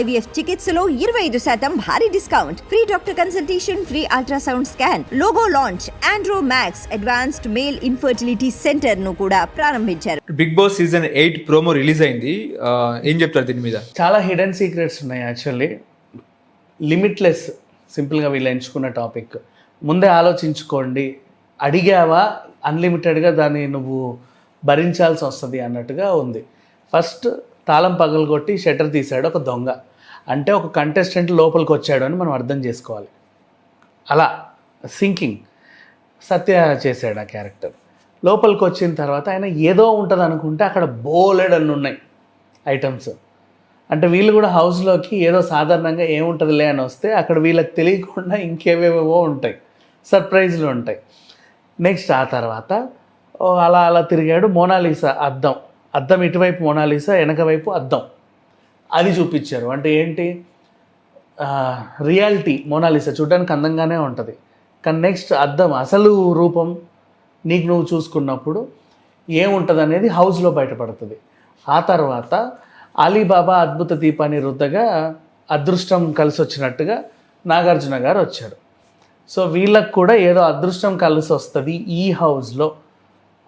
IVF చికిత్సలో ఇరవై ఐదు శాతం భారీ discount. Free doctor consultation free ultrasound scan logo launch Andro Max advanced male infertility సెంటర్ను కూడా ప్రారంభించారు. Bigg Boss season eight promo release అయింది. ఏం చెప్తారు దీని మీద? చాలా హిడెన్ సీక్రెట్స్ ఉన్నాయి యాక్చువల్లీ. లిమిట్లెస్ సింపుల్గా వీళ్ళు ఎంచుకున్న టాపిక్. ముందే ఆలోచించుకోండి. అడిగావా? అన్లిమిటెడ్గా దాన్ని నువ్వు భరించాల్సి వస్తుంది అన్నట్టుగా ఉంది. ఫస్ట్ తాళం పగలగొట్టి షట్టర్ తీశాడు ఒక దొంగ. అంటే ఒక కంటెస్టెంట్ లోపలికి వచ్చాడు అని మనం అర్థం చేసుకోవాలి. అలా సింకింగ్ సత్య చేశాడు ఆ క్యారెక్టర్ లోపలికి వచ్చిన తర్వాత ఆయన ఏదో ఉంటుంది అనుకుంటే అక్కడ బోలెడ్ అని ఉన్నాయి ఐటమ్స్ అంటే వీళ్ళు కూడా హౌస్లోకి ఏదో సాధారణంగా ఏముంటుందిలే అని వస్తే అక్కడ వీళ్ళకి తెలియకుండా ఇంకేవేవో ఉంటాయి. సర్ప్రైజ్లు ఉంటాయి. నెక్స్ట్ ఆ తర్వాత అలా అలా తిరిగాడు. మోనాలిసా అద్దం. అద్దం ఇటువైపు మోనాలిసా వెనక వైపు అద్దం. అది చూపించారు. అంటే ఏంటి? రియాలిటీ మోనాలిసా చూడడానికి అందంగానే ఉంటుంది. కానీ నెక్స్ట్ అర్థం అసలు రూపం నీకు నువ్వు చూసుకున్నప్పుడు ఏముంటుంది అనేది హౌస్లో బయటపడుతుంది. ఆ తర్వాత అలీబాబా అద్భుత దీపాన్ని రుద్దగా అదృష్టం కలిసి వచ్చినట్టుగా నాగార్జున గారు వచ్చారు. సో వీళ్ళకు కూడా ఏదో అదృష్టం కలిసి వస్తుంది ఈ హౌస్లో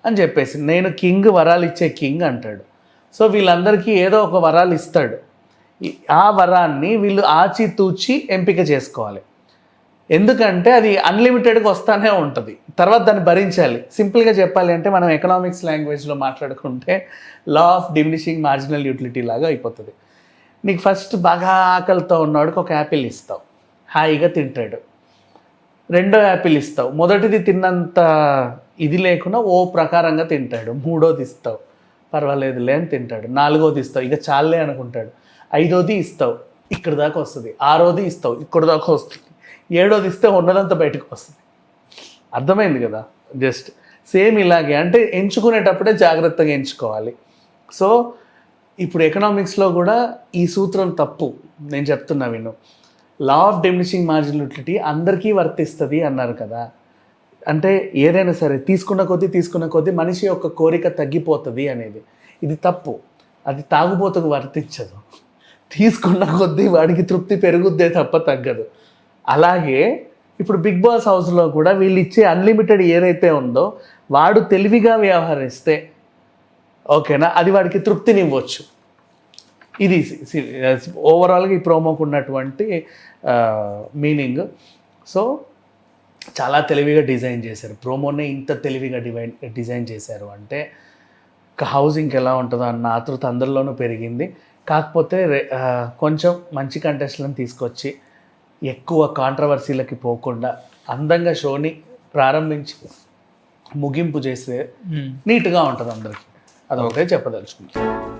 అని చెప్పేసి నేను కింగ్ వరాలు ఇచ్చే కింగ్ అంటాడు. సో వీళ్ళందరికీ ఏదో ఒక వరాలు ఇస్తాడు ఆ వరాన్ని వీళ్ళు ఆచితూచి ఎంపిక చేసుకోవాలి. ఎందుకంటే అది అన్లిమిటెడ్గా వస్తానే ఉంటుంది. తర్వాత దాన్ని భరించాలి. సింపుల్గా చెప్పాలి అంటే మనం ఎకనామిక్స్ లాంగ్వేజ్లో మాట్లాడుకుంటే law of diminishing marginal utility లాగా అయిపోతుంది. నీకు ఫస్ట్ బాగా ఆకలితో ఉన్నవాడికి ఒక యాపిల్ ఇస్తావు. హాయిగా తింటాడు. రెండో యాపిల్ ఇస్తావు. మొదటిది తిన్నంత ఇది లేకుండా ఓ ప్రకారంగా తింటాడు. మూడోది ఇస్తావు. పర్వాలేదులే అని తింటాడు. నాలుగోది ఇస్తావు. ఇక చాలే అనుకుంటాడు. ఐదోది ఇస్తావు ఇక్కడ దాకా వస్తుంది. ఆరోది ఇస్తావు ఇక్కడ దాకా వస్తుంది. ఏడోది ఇస్తే ఉన్నదంతా బయటకు వస్తుంది. అర్థమైంది కదా? జస్ట్ సేమ్ ఇలాగే అంటే ఎంచుకునేటప్పుడే జాగ్రత్తగా ఎంచుకోవాలి. సో ఇప్పుడు ఎకనామిక్స్లో కూడా ఈ సూత్రం తప్పు. నేను చెప్తున్నా విను. లా ఆఫ్ డిమినిషింగ్ మార్జినలిటీ అందరికీ వర్తిస్తుంది అన్నారు కదా? అంటే ఏదైనా సరే తీసుకున్న కొద్దీ తీసుకున్న కొద్దీ మనిషి యొక్క కోరిక తగ్గిపోతుంది అనేది. ఇది తప్పు. అది తాగుబోతుకు వర్తించదు. తీసుకున్న కొద్దీ వాడికి తృప్తి పెరుగుద్దే తప్ప తగ్గదు. అలాగే ఇప్పుడు బిగ్ బాస్ హౌస్లో కూడా వీళ్ళు ఇచ్చే అన్లిమిటెడ్ ఏదైతే ఉందో వాడు తెలివిగా వ్యవహరిస్తే ఓకేనా? అది వాడికి తృప్తినివ్వచ్చు. ఇది ఓవరాల్గా ఈ ప్రోమోకు ఉన్నటువంటి మీనింగ్. సో చాలా తెలివిగా డిజైన్ చేశారు. ప్రోమోనే ఇంత తెలివిగా డివైన్ డిజైన్ చేశారు అంటే ఒక హౌసింగ్కి ఎలా ఉంటుందో అన్న ఆతృత అందరిలోనూ పెరిగింది. కాకపోతే కొంచెం మంచి కంటెస్ట్లను తీసుకొచ్చి ఎక్కువ కాంట్రవర్సీలకి పోకుండా అందంగా షోని ప్రారంభించి ముగింపు చేస్తే నీట్గా ఉంటుంది అందరికీ. అదొకటే చెప్పదలుచుకుంటాను